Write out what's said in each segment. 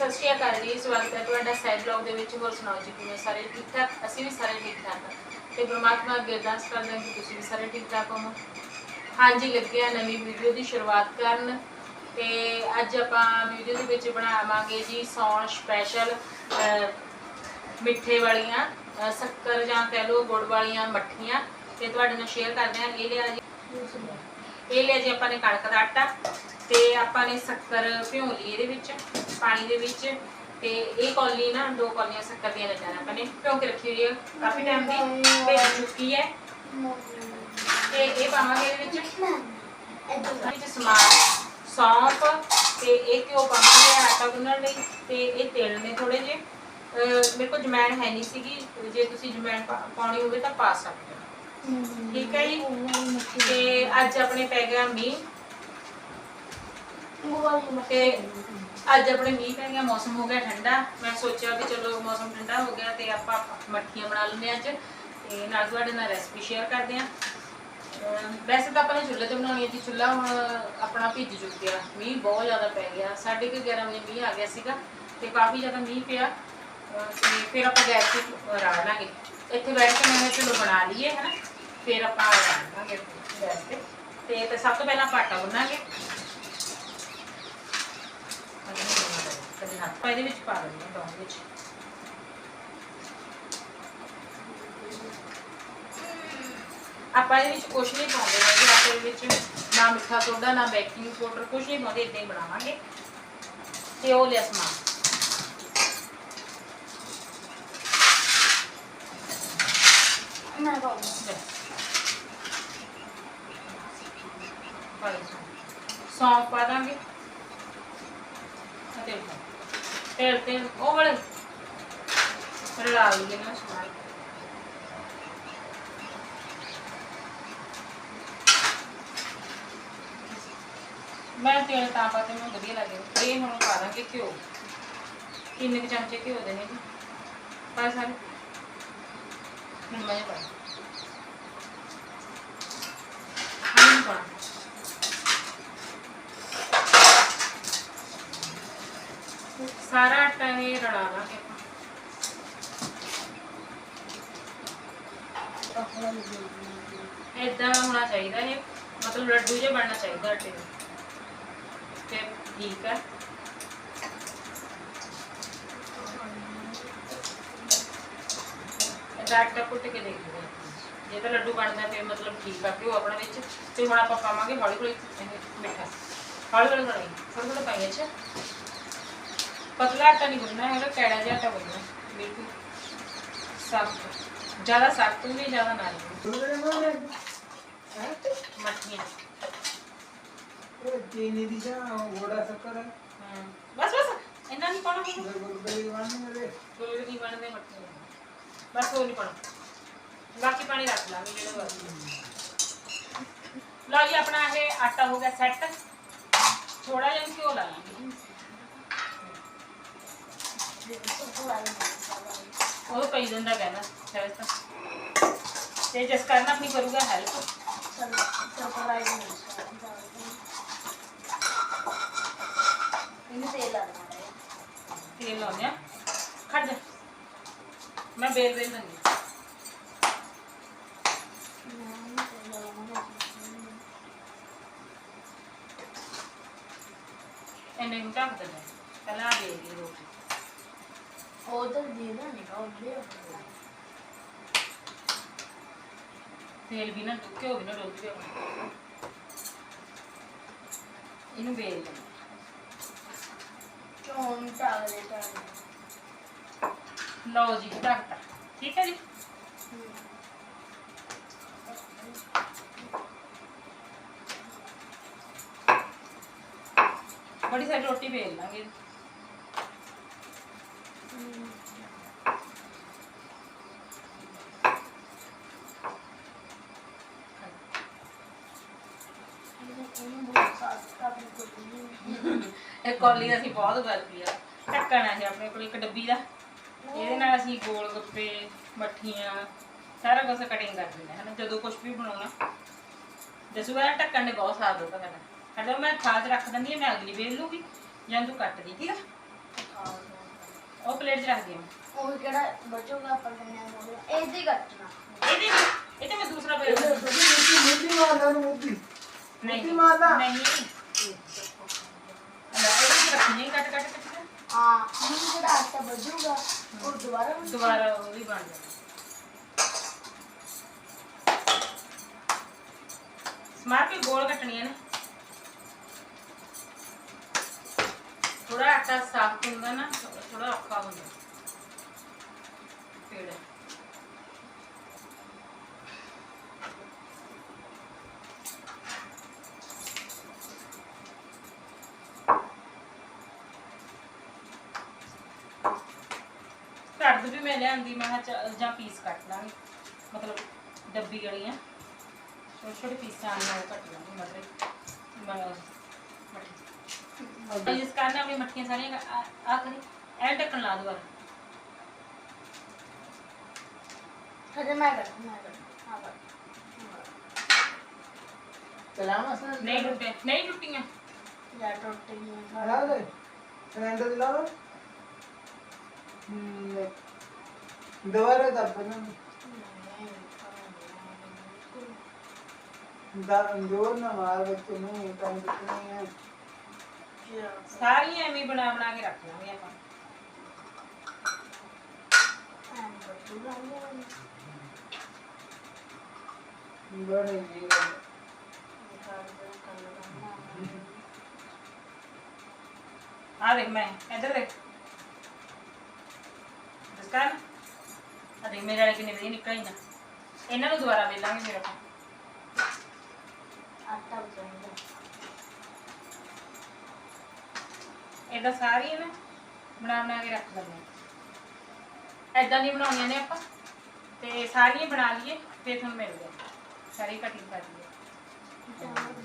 ਸਤਿ ਸ਼੍ਰੀ ਅਕਾਲ ਜੀ, ਸਵਾਗਤ ਹੈ ਤੁਹਾਡਾ ਸਾਈਡ ਬਲੌਗ ਦੇ ਵਿੱਚ। ਹੋਰ ਸੁਣਾਓ ਜੀ, ਕਿਵੇਂ ਸਾਰੇ ਠੀਕ ਠਾਕ? ਅਸੀਂ ਵੀ ਸਾਰੇ ਠੀਕ ਠਾਕ ਹਾਂ। ਤੇ ਪ੍ਰਮਾਤਮਾ ਅੱਗੇ ਅਰਦਾਸ ਕਰਦੇ ਹਾਂ ਕਿ ਤੁਸੀਂ ਵੀ ਸਾਰੇ ਠੀਕ ਠਾਕ ਹੋਵੋ। ਹਾਂਜੀ, ਲੱਗੇ ਆ ਨਵੀਂ ਵੀਡੀਓ ਦੀ ਸ਼ੁਰੂਆਤ ਕਰਨ। ਤੇ ਅੱਜ ਆਪਾਂ ਵੀਡੀਓ ਦੇ ਵਿੱਚ ਬਣਾਵਾਂਗੇ ਜੀ ਸੌਣ ਸਪੈਸ਼ਲ ਮਿੱਠੇ ਵਾਲੀਆਂ ਸ਼ੱਕਰ ਜਾਂ ਕਹਿ ਲਓ ਗੁੜ ਵਾਲੀਆਂ ਮੱਠੀਆਂ। ਤੇ ਤੁਹਾਡੇ ਨਾਲ ਸ਼ੇਅਰ ਕਰਦੇ ਹਾਂ। ਇਹ ਲਿਆ ਜੀ। ਇਹ ਲਿਆ ਜੀ ਆਪਾਂ ਨੇ ਕਣਕ ਦਾ ਆਟਾ। ਤੇ ਆਪਾਂ ਨੇ ਸ਼ੱਕਰ ਭਿਉਂ ਲਈ ਇਹਦੇ ਵਿੱਚ। ਪਾਣੀ ਦੇ ਵਿੱਚ ਤੇ ਇਹ ਕੌਲੀ ਨਾ ਦੋ ਕੌਲੀਆਂ ਸ਼ੱਕਰ ਦੀਆਂ ਲੱਗਣਾ ਆਪਾਂ ਨੇ ਭਿਉਂ ਕੇ ਰੱਖੀ ਹੋਈ ਹੈ ਕਾਫੀ ਟਾਈਮ ਦੀ ਭੇਜ ਚੁੱਕੀ ਹੈ। ਤੇ ਇਹ ਪਾਵਾਂਗੇ ਇਹਦੇ ਵਿੱਚ। ਇਹਦੇ ਵਿੱਚ ਸਮਾਨ ਸੌਂਫ ਤੇ ਇਹ ਘਿਓ ਪਾਵਾਂਗੇ ਆਟਾ ਗੁੰਨਣ ਲਈ ਤੇ ਇਹ ਤੇਲ ਨੇ ਥੋੜੇ ਜਿਹੇ। ਮੇਰੇ ਕੋਲ ਜਮੈਣ ਹੈ ਨਹੀਂ ਸੀਗੀ ਜੇ ਤੁਸੀਂ ਜਮੈਣ ਪਾ- ਪਾਉਣੀ ਹੋਵੇ ਤਾਂ ਪਾ ਸਕਦੇ ਹੋ। ਠੀਕ ਹੈ ਜੀ? ਤੇ ਅੱਜ ਆਪਣੇ ਪੈ ਗਿਆ ਮੀਂਹ। ਤੇ ਅੱਜ ਆਪਣੇ ਮੀਂਹ ਪੈ ਗਿਆ, ਮੌਸਮ ਹੋ ਗਿਆ ਠੰਡਾ। ਮੈਂ ਸੋਚਿਆ ਵੀ ਚਲੋ ਮੌਸਮ ਠੰਡਾ ਹੋ ਗਿਆ ਤੇ ਆਪਾਂ ਮੱਠੀਆਂ ਬਣਾ ਲੈਂਦੇ ਹਾਂ ਅੱਜ ਤੇ ਨਾਲ ਤੁਹਾਡੇ ਨਾਲ ਰੈਸਪੀ ਸ਼ੇਅਰ ਕਰਦੇ ਹਾਂ। ਵੈਸੇ ਤਾਂ ਆਪਾਂ ਨੇ ਚੁੱਲ੍ਹੇ ਤੇ ਬਣਾਉਣੀ ਹੈ ਜੀ, ਚੁੱਲ੍ਹਾ ਹੁਣ ਆਪਣਾ ਭਿੱਜ ਚੁੱਕਿਆ। ਮੀਂਹ ਬਹੁਤ ਜ਼ਿਆਦਾ ਪੈ ਗਿਆ, ਸਾਢੇ ਕੁ 11 ਵਜੇ ਮੀਂਹ ਆ ਗਿਆ ਸੀਗਾ ਤੇ ਕਾਫੀ ਜ਼ਿਆਦਾ ਮੀਂਹ ਪਿਆ। ਅਮ ਤੇ ਫਿਰ ਆਪਾਂ ਗੈਸ ਤੇ ਰਾੜ ਲਾਂਗੇ। ਇੱਥੇ ਬੈਠ ਕੇ ਮੈਂ ਚਲੋ ਬਣਾ ਲਈਏ, ਹਨਾ। ਫਿਰ ਆਪਾਂ ਰਾੜ ਲਾਂਗੇ ਗੈਸ ਤੇ। ਤੇ ਸਭ ਤੋਂ ਪਹਿਲਾਂ ਆਪਾਂ ਆਟਾ ਗੁੰਨਾਂਗੇ। ਹੱਥ ਪਾ ਇਹਦੇ ਵਿੱਚ ਪਾ ਦਿੰਦੇ ਹਾਂ ਡੋਂਗ ਵਿੱਚ। ਆਪਾਂ ਇਹਦੇ ਵਿੱਚ ਕੁਝ ਨਹੀਂ ਪਾਉਂਦੇ ਹੈਗੇ ਆਟੇ ਦੇ ਵਿੱਚ ਨਾ ਮਿੱਠਾ ਸੋਡਾ ਨਾ ਬੇਕਿੰਗ ਪਾਊਡਰ ਕੁਝ ਨਹੀਂ ਪਾਉਂਦੇ ਇਦਾਂ ਹੀ ਬਣਾਵਾਂਗੇ। ਤੇ ਉਹ ਲਿਆ ਸਮਾਨ। ਲੈ। ਪਾ ਦਿਓ ਸੌਂਫ। ਪਾ ਦਾਂਗੇ। ਆ ਤੇਲ ਪਾ। ਉਹ ਵਾਲੇ ਰਲਾ ਲਈਏ ਨਾ ਸਮਾਨ ਮੈਂ ਤੇਲ ਤਾਂ ਪਾ ਤੇ ਮੈਨੂੰ ਵਧੀਆ ਲੱਗੇ ਇਹ ਹੁਣ ਪਾ ਦਾਂਗੇ ਘਿਓ। ਕਿੰਨੇ ਕੁ ਚਮਚੇ ਘਿਓ ਦੇ ਨੇ? ਜੀ ਪਾ ਸਾਰੇ। ਹੁਣ ਮੈਂ ਪਾ ਹੁਣ ਪਾ ਸਾਰਾ ਆਟਾ ਇਹ ਰਲਾ ਲਾਂਗੇ ਆਪਾਂ। ਇਦਾਂ ਹੋਣਾ ਚਾਹੀਦਾ ਇਹ, ਮਤਲਬ ਲੱਡੂ ਜਿਹਾ ਬਣਨਾ ਚਾਹੀਦਾ ਆਟੇ ਦਾ ਤੇ ਠੀਕ ਹੈ ਇਹਦਾ ਆਟਾ ਕੁੱਟ ਕੇ ਦੇਖ ਜੇ ਤਾਂ ਲੱਡੂ ਬਣਦਾ ਫਿਰ ਮਤਲਬ ਠੀਕ ਆ, ਘਿਓ ਆਪਣਾ ਵਿੱਚ। ਤੇ ਹੁਣ ਆਪਾਂ ਪਾਵਾਂਗੇ ਹੌਲੀ ਹੌਲੀ ਇਹ ਮਿੱਠਾ। ਹੌਲੀ ਹੌਲੀ ਬਣਾਈ ਥੋੜਾ ਥੋੜਾ ਪਾਈ ਅੱਛਾ। ਪਤਲਾ ਆਟਾ ਨਹੀਂ ਗੁੰਨਣਾ ਹੈਗਾ ਕੈੜਾ ਜਿਹਾ ਆਟਾ ਗੁੰਨਣਾ ਬਿਲਕੁਲ। ਸਖਤ। ਜ਼ਿਆਦਾ ਸਖਤ ਵੀ ਨਹੀਂ ਜ਼ਿਆਦਾ ਨਾਰੀ ਮੱਠੀਆਂ। ਚੀਨੀ ਦੀ ਜਾਂ ਗੋੜਾ ਸ਼ੱਕਰ ਹੈ। ਹਾਂ। ਬਸ ਬਸ। ਇੰਨਾ ਨਹੀਂ ਪਾਉਣਾ ਹੈਗਾ। ਗੁਰਗੁਰੇ ਬਣਨੇ ਮੇਰੇ। ਫੁੱਲ ਨਹੀਂ ਬਣਦੇ ਮੱਠੀਆਂ ਬਸ ਉਹ ਨਹੀਂ ਪਾਉਣਾ। ਬਾਕੀ ਪਾਣੀ ਰੱਖ ਲਾਂਗੇ ਜਿਹੜਾ ਬਾਕੀ ਲਓ ਜੀ ਆਪਣਾ ਇਹ ਆਟਾ ਹੋ ਗਿਆ ਸੈੱਟ। ਥੋੜਾ ਜਿਹਾ ਘਿਓ ਲਾ ਲਾਂਗੇ। ਉਹ ਪਈ ਜਾਂਦਾ ਕਹਿੰਦਾ ਸ਼ਾਇਦ ਤਾਂ ਤੇ ਜਿਸ ਕਾਰਨ ਆਪਣੀ ਕਰੂਗਾ ਹੈਲਪ ਤੇਲ ਲਾਉਂਦੇ ਆ ਖੜ ਜਾ। ਮੈਂ ਬੇਲ ਬੇਲ ਲੰਗੀ ਇਹਨੇ ਨੂੰ ਢੱਕ ਹਾਂ। ਪਹਿਲਾਂ ਆ ਦੇ ਦੀ ਰੋਟੀ। ਤੇਲ ਵੀ ਨਾ ਘਿਓ ਵੀ ਨਾ ਡੁੱਬ ਜਾਵੇ ਇਹਨੂੰ ਬੇਲ ਲੈਣਾ। ਲਓ ਜੀ ਢੱਕਤਾ ਠੀਕ ਹੈ ਜੀ? ਬੜੀ ਸਾਰੀ ਰੋਟੀ ਬੇਲ ਲਾਂਗੇ। ਇਹ ਕੌਲੀ ਅਸੀਂ ਬਹੁਤ ਵਰਤੀ ਆ ਢੱਕਣ ਹੈ ਆਪਣੇ ਕੋਲ ਇੱਕ ਡੱਬੀ ਦਾ। ਇਹਦੇ ਨਾਲ ਅਸੀਂ ਗੋਲ ਗੱਪੇ ਮੱਠੀਆਂ ਸਾਰਾ ਕੁਝ ਕਟਿੰਗ ਕਰ ਦਿੰਦੇ ਹਾਂ ਜਦੋਂ ਕੁਝ ਵੀ ਬਣਾਉਣਾ। ਦਸੂਗਾ ਢੱਕਣ ਨੇ ਬਹੁਤ ਸਾਥ ਦਿੱਤਾ ਸਾਡਾ। ਸਾਡਾ ਮੈਂ ਖਾਦ ਰੱਖ ਦਿੰਦੀ ਹਾਂ ਮੈਂ ਅਗਲੀ ਵੇਲ ਲੂਗੀ ਜਾਂ ਤੂੰ ਕੱਟ ਦੀ ਠੀਕ ਆ? ਪਲੇਟ 'ਚ ਰੱਖ ਦਿਆਂ ਉਹ ਕਿਹੜਾ ਬਚੂਗਾ ਆਪਾਂ ਕਰਨਾ ਹੋਊਗਾ ਇਹ ਦੀ ਕੱਟਣਾ। ਇਹਦੇ ਇਹ ਤੇ ਮੈਂ ਦੂਸਰਾ ਇਹਦੇ ਮੁੱਦੀ ਮੁੱਦੀ ਮਾਰਨਾ ਨੂੰ ਮੁੱਦੀ ਨਹੀਂ ਮੁੱਦੀ ਮਾਰਨਾ। ਨਹੀਂ। ਕੱਟ ਕੱਟ ਕੱਟ ਕੇ। ਹਾਂ ਹੁਣ ਜਿਹੜਾ ਆਟਾ ਬਚੂਗਾ ਉਹ ਦੁਬਾਰਾ ਬਣ- ਦੁਬਾਰਾ ਉਹ ਵੀ ਬਣ ਜਾਣਾ ਸਮਾਰ ਕੇ ਗੋਲ ਕੱਟਣੀਆਂ ਨੇ। ਥੋੜਾ ਆਟਾ ਸਾਫ਼ ਹੁੰਦਾ ਨਾ ਥੋੜਾ ਔਖਾ ਹੁੰਦਾ। ਪੇੜ ਘਰ ਦੀ ਵੀ ਮੈਂ ਲਿਆਂਦੀ ਮੈਂ ਕਿਹਾ ਚੱਲ ਜਾਂ ਪੀਸ ਕੱਟ ਲਾਂਗੇ। ਮਤਲਬ ਡੱਬੀ ਵਾਲੀਆਂ। ਛੋਟੇ ਛੋਟੇ ਪੀਸਾਂ ਨਾਲ ਕੱਟ ਲਾਂਗੇ ਮਤਲਬ ਮੈਂ ਮੱਠੀ। ਜਿਸ ਕਾਰਨ ਆਪਣੀ ਮੱਠੀਆਂ ਸਾਰੀਆਂ ਆ- ਕਰੀ। ਐ ਢੱਕਣ ਲਾ ਦੁਬਾਰਾ ਹਜੇ ਮੈਂ ਕਰ ਮੈਂ ਕਰ ਹਾਂ ਕਰ। ਚਲਾਵਾ ਸਰ ਨਹੀਂ ਟੁੱਟੇ ਨਹੀਂ ਟੁੱਟੀਆਂ। ਜਾਂ ਟੁੱਟ ਗਈ ਲਾ ਦੇ। ਸਿਲੰਡਰ ਦਿਲਾ ਲਓ ਹਮ ਦੁਬਾਰਾ ਦੱਬਣਾ ਦਾ ਜੋਰ ਨਾ ਮਾਰ ਬੱਚੇ ਨੂੰ ਕੰਮ ਕਿਤਨੀ ਹੈ। ਸਾਰੀਆਂ ਐਵੇਂ ਹੀ ਬਣਾ ਬਣਾ ਕੇ ਰੱਖ ਲਾਂਗੇ ਆਪਾਂ। ਬੜੇ ਜੀ। ਆ ਦੇਖ ਮੈਂ ਇੱਧਰ ਦੇਖ। ਦਸਕਾਨ ਆ ਦੇਖ ਮੇਰੇ ਵਾਲੇ ਕਿੰਨੇ ਵਧੀਆ ਨਿਕਲ ਨਾ। ਇਹਨਾਂ ਨੂੰ ਦੁਬਾਰਾ ਵੇਲਾਂਗੇ ਫਿਰ ਆਪਾਂ। ਆਟਾ ਬਚਾਉਂਦਾ ਏਦਾਂ ਸਾਰੀਆਂ ਨਾ ਬਣਾ ਬਣਾ ਕੇ ਰੱਖ ਲੈਂਦੇ ਏਦਾਂ ਨਹੀਂ ਬਣਾਉਣੀਆਂ ਨੇ ਆਪਾਂ ਤੇ ਸਾਰੀਆਂ ਬਣਾ ਲਈਏ ਫਿਰ ਤੁਹਾਨੂੰ ਮਿਲਦੇ ਆ। ਸਾਰੀ ਕਟਿੰਗ ਕਰ ਲਈਏ।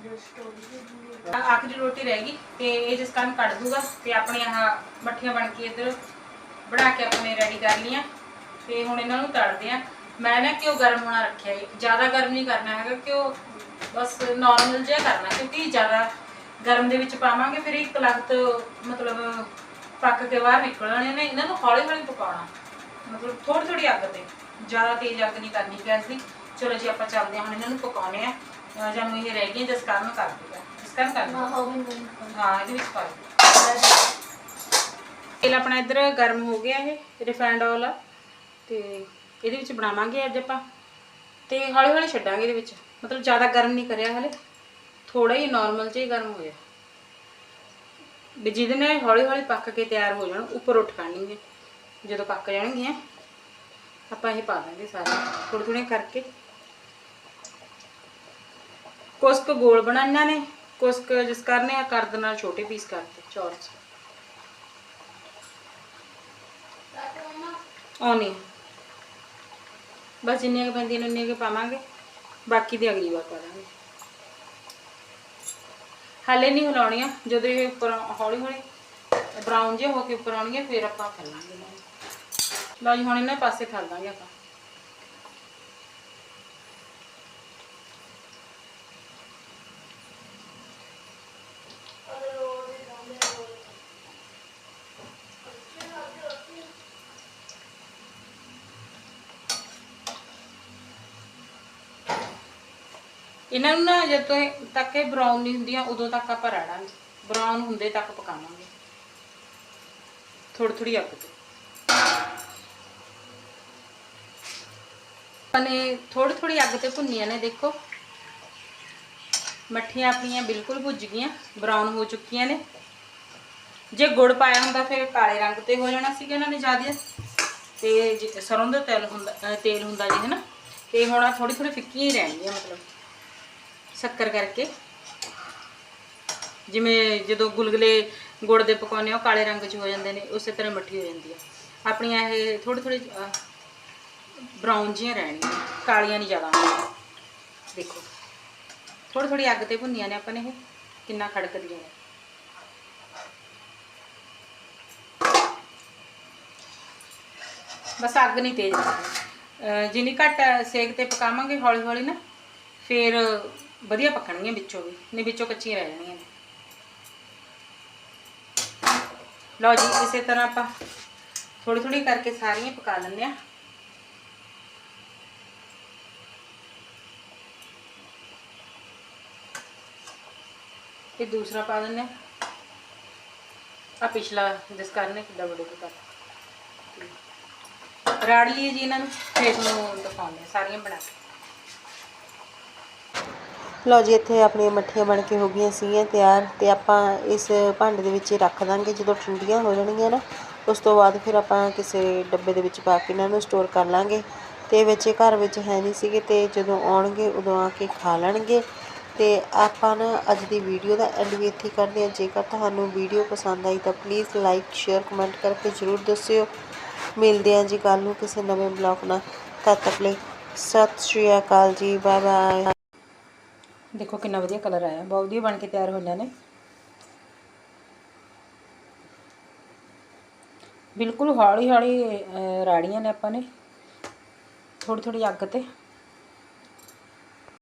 ਜੋ ਸਟੋਰੀ ਦੀ ਆ- ਆਖਰੀ ਰੋਟੀ ਰਹਿ ਗਈ ਤੇ ਇਹ ਜਿਸ ਕਾਰਨ ਕੱਢ ਦੂਗਾ ਤੇ ਆਪਣੇ ਆਹ ਮੱਠੀਆਂ ਬਣ ਕੇ ਇੱਧਰ ਬਣਾ ਕੇ ਆਪਣੇ ਰੈਡੀ ਕਰ ਲੀਆਂ ਤੇ ਹੁਣ ਇਹਨਾਂ ਨੂੰ ਤੜਦੇ ਆ। ਮੈਂ ਨਾ ਘਿਓ ਗਰਮ ਹੋਣਾ ਰੱਖਿਆ ਏ ਜ਼ਿਆਦਾ ਗਰਮ ਨਹੀਂ ਕਰਨਾ ਹੈਗਾ ਘਿਓ ਬਸ ਨਾਰਮਲ ਜਿਹਾ ਕਰਨਾ ਕਿਉਂਕਿ ਜ਼ਿਆਦਾ ਗਰਮ ਦੇ ਵਿੱਚ ਪਾਵਾਂਗੇ ਫਿਰ ਇੱਕ ਲਖਤ ਮਤਲਬ ਪੱਕ ਕੇ ਬਾਹਰ ਨਿਕਲਣੇ ਨੇ। ਇਹਨਾਂ ਨੂੰ ਹੌਲੀ ਹੌਲੀ ਪਕਾਉਣਾ। ਮਤਲਬ ਥੋੜੀ ਥੋੜੀ ਅੱਗ ਤੇ। ਜ਼ਿਆਦਾ ਤੇਜ਼ ਅੱਗ ਨਹੀਂ ਕਰਨੀ ਗੈਸ ਦੀ। ਚਲੋ ਜੀ ਆਪਾਂ ਚੱਲਦੇ ਹਾਂ ਹੁਣ ਇਹਨਾਂ ਨੂੰ ਪਕਾਉਣੇ ਆ। ਜਾਂ ਇਹ ਰਹਿ ਗਈਆਂ ਜਿਸ ਕਾਰਨ ਕਰ ਦੂਗਾ ਜਿਸ ਕਾਰਨ ਕਰ ਹੋ ਹਾਂ ਇਹਦੇ ਵਿੱਚ ਪਾ। ਤੇਲ ਆਪਣਾ ਇੱਧਰ ਗਰਮ ਹੋ ਗਿਆ ਇਹ ਰਿਫਾਈਂਡ ਆਇਲ ਆ। ਤੇ ਇਹਦੇ ਵਿੱਚ ਬਣਾਵਾਂਗੇ ਅੱਜ ਆਪਾਂ। ਤੇ ਹੌਲੀ ਹੌਲੀ ਛੱਡਾਂਗੇ ਇਹਦੇ ਵਿੱਚ। ਮਤਲਬ ਜ਼ਿਆਦਾ ਗਰਮ ਨਹੀਂ ਕਰਿਆ ਹਲੇ। ਥੋੜਾ ਹੀ ਨਾਰਮਲ ਜਿਹਾ ਹੀ ਗਰਮ ਹੋਇਆ ਵੀ ਜਿਹਦੇ ਨਾਲ ਹੌਲੀ ਹੌਲੀ ਪੱਕ ਕੇ ਤਿਆਰ ਹੋ ਜਾਣ, ਉੱਪਰ ਉੱਠ ਪੈਣਗੇ। ਜਦੋਂ ਪੱਕ ਜਾਣਗੀਆਂ, ਆਪਾਂ ਇਹ ਪਾ ਦਾਂਗੇ ਸਾਰੇ। ਥੋੜੇ ਥੋੜੇ ਕਰਕੇ। ਕੁਸ਼ਕ ਗੋਲ ਬਣਾਈਆਂ ਨੇ। ਕੁਸ਼ਕ ਜਿਸ ਕਰਨੇ ਆ ਕਰ ਦੇਣਾ ਛੋਟੇ ਪੀਸ ਕਰਤੇ ਚੌਰਸ ਆਉਣੀ ਬਸ ਜਿੰਨੀਆਂ ਕੁ ਪੈਂਦੀਆਂ ਨੇ ਉਨੀਆਂ ਕੁ ਪਾਵਾਂਗੇ। ਬਾਕੀ ਦੀ ਅਗਲੀ ਵਾਰ ਪਾ ਦਾਂਗੇ ਹਾਲੇ ਨਹੀਂ ਹਿਲਾਉਣੀਆਂ ਜਦੋਂ ਇਹ ਉੱਪਰ ਹੌਲੀ ਹੌਲੀ ਬਰਾਊਨ ਜਿਹਾ ਹੋ ਕੇ ਉੱਪਰ ਆਉਣਗੀਆਂ, ਫਿਰ ਆਪਾਂ ਖੱਲਾਂਗੇ ਇਹਨਾਂ ਲਓ ਜੀ, ਹੁਣ ਇਹਨਾਂ ਪਾਸੇ ਖੱਲ ਲਾਂਗੇ ਆਪਾਂ। ਇਹਨਾਂ ਨੂੰ ਨਾ ਜਦੋਂ ਤੱਕ ਇਹ ਬਰਾਊਨ ਨਹੀਂ ਹੁੰਦੀਆਂ, ਉਦੋਂ ਤੱਕ ਆਪਾਂ ਰਾੜਾਂਗੇ ਬਰਾਊਨ ਹੁੰਦੇ ਤੱਕ ਪਕਾਵਾਂਗੇ। ਥੋੜੀ ਥੋੜੀ ਅੱਗ ਤੇ। ਨੇ ਥੋੜੀ ਥੋੜੀ ਅੱਗ ਤੇ ਭੁੰਨੀਆਂ ਨੇ, ਦੇਖੋ। ਮੱਠੀਆਂ ਆਪਣੀਆਂ ਬਿਲਕੁਲ ਭੁੱਜ ਗਈਆਂ ਬਰਾਊਨ ਹੋ ਚੁੱਕੀਆਂ ਨੇ। ਜੇ ਗੁੜ ਪਾਇਆ ਹੁੰਦਾ, ਫਿਰ ਕਾਲੇ ਰੰਗ ਤੇ ਹੋ ਜਾਣਾ ਸੀਗਾ ਇਹਨਾਂ ਨੇ ਜ਼ਿਆਦਾ ਤੇ ਜੇ ਸਰੋਂ ਦਾ ਤੇਲ ਹੁੰਦਾ ਤੇਲ ਹੁੰਦਾ ਜੀ, ਹਨਾ। ਤੇ ਹੁਣ ਥੋੜੀ ਥੋੜੀ ਫਿੱਕੀਆਂ ਹੀ ਰਹਿਣਗੀਆਂ, ਮਤਲਬ। ਸ਼ੱਕਰ ਕਰਕੇ। ਜਿਵੇਂ ਜਦੋਂ ਗੁਲਗੁਲੇ ਗੁੜ ਦੇ ਪਕਾਉਂਦੇ ਆ, ਉਹ ਕਾਲੇ ਰੰਗ 'ਚ ਹੋ ਜਾਂਦੇ ਨੇ, ਉਸੇ ਤਰ੍ਹਾਂ ਮੱਠੀ ਹੋ ਜਾਂਦੀ ਆ। ਆਪਣੀਆਂ ਇਹ ਥੋੜੀ ਥੋੜੀ ਬਰਾਊਨ ਜਿਹੀਆਂ ਰਹਿਣੀਆਂ ਕਾਲੀਆਂ ਨਹੀਂ ਜ਼ਿਆਦਾ ਹੋਣਗੀਆਂ। ਦੇਖੋ ਥੋੜੀ ਥੋੜੀ ਅੱਗ ਤੇ ਭੁੰਨੀਆਂ ਨੇ ਆਪਾਂ ਨੇ ਇਹ, ਕਿੰਨਾ ਖੜਕਦੀਆਂ ਨੇ। ਬਸ ਅੱਗ ਨਹੀਂ ਤੇਜ਼ ਜਿੰਨੀ ਘੱਟ ਸੇਕ ਤੇ ਪਕਾਵਾਂਗੇ ਹੌਲੀ ਹੌਲੀ ਨਾ, ਫਿਰ ਵਧੀਆ ਪੱਕਣਗੀਆਂ ਵਿੱਚੋਂ ਵੀ, ਨਹੀਂ ਵਿੱਚੋਂ ਕੱਚੀਆਂ ਰਹਿ ਜਾਣਗੀਆਂ ਨੇ। ਲਓ ਜੀ, ਇਸੇ ਤਰ੍ਹਾਂ ਆਪਾਂ ਥੋੜੀ ਥੋੜੀ ਕਰਕੇ ਸਾਰੀਆਂ ਪਕਾ ਲੈਂਦੇ ਆ ਇਹ ਦੂਸਰਾ ਪਾ ਦਿੰਦੇ ਆ ਆ ਪਿਛਲਾ ਜਿਸ ਕਰਨੇ ਕਿੱਦਾਂ ਬੜੇ ਕੁ ਕਰ ਰਾੜ ਲਈਏ ਜੀ ਇਹਨਾਂ ਨੂੰ, ਫੇਰ ਤੁਹਾਨੂੰ ਦਿਖਾਉਂਦੇ ਆ ਸਾਰੀਆਂ ਬਣਾ ਕੇ। ਲਓ ਜੀ, ਇੱਥੇ ਆਪਣੀਆਂ ਮੱਠੀਆਂ ਬਣ ਕੇ ਹੋ ਗਈਆਂ ਸੀਗੀਆਂ ਤਿਆਰ ਤੇ ਆਪਾਂ ਇਸ ਭਾਂਡੇ ਦੇ ਵਿੱਚ ਰੱਖ ਦਾਂਗੇ। ਜਦੋਂ ਠੰਡੀਆਂ ਹੋ ਜਾਣਗੀਆਂ ਨਾ, ਉਸ ਤੋਂ ਬਾਅਦ ਫਿਰ ਆਪਾਂ ਕਿਸੇ ਡੱਬੇ ਦੇ ਵਿੱਚ ਪਾ ਕੇ ਇਹਨਾਂ ਨੂੰ ਸਟੋਰ ਕਰ ਲਾਂਗੇ। ਤੇ ਬੱਚੇ ਘਰ ਵਿੱਚ ਹੈ ਨਹੀਂ ਸੀਗੇ ਤੇ ਜਦੋਂ ਆਉਣਗੇ ਉਦੋਂ ਆ ਕੇ ਖਾ ਲੈਣਗੇ। ਤੇ ਆਪਾਂ ਨਾ ਅੱਜ ਦੀ ਵੀਡੀਓ ਦਾ ਐਂਡ ਵੀ ਇੱਥੇ ਹੀ ਕਰਦੇ ਹਾਂ। ਜੇਕਰ ਤੁਹਾਨੂੰ ਵੀਡੀਓ ਪਸੰਦ ਆਈ ਤਾਂ ਪਲੀਜ਼ ਲਾਈਕ ਸ਼ੇਅਰ ਕਮੈਂਟ ਕਰਕੇ ਜ਼ਰੂਰ ਦੱਸਿਓ। ਮਿਲਦੇ ਹਾਂ ਜੀ ਕੱਲ ਨੂੰ ਕਿਸੇ ਨਵੇਂ ਬਲੌਗ ਨਾਲ। ਤਦ ਤੱਕ ਲਈ ਸਤਿ ਸ਼੍ਰੀ ਅਕਾਲ ਜੀ ਬਾਏ ਬਾਏ ਦੇਖੋ ਕਿੰਨਾ ਵਧੀਆ ਕਲਰ ਆਇਆ। ਬਹੁਤ ਵਧੀਆ ਬਣ ਕੇ ਤਿਆਰ ਹੋਈਆਂ ਨੇ। ਬਿਲਕੁਲ ਹੌਲੀ ਹੌਲੀ ਅਹ, ਰਾੜੀਆਂ ਨੇ ਆਪਾਂ ਨੇ। ਥੋੜੀ ਥੋੜੀ ਅੱਗ ਤੇ।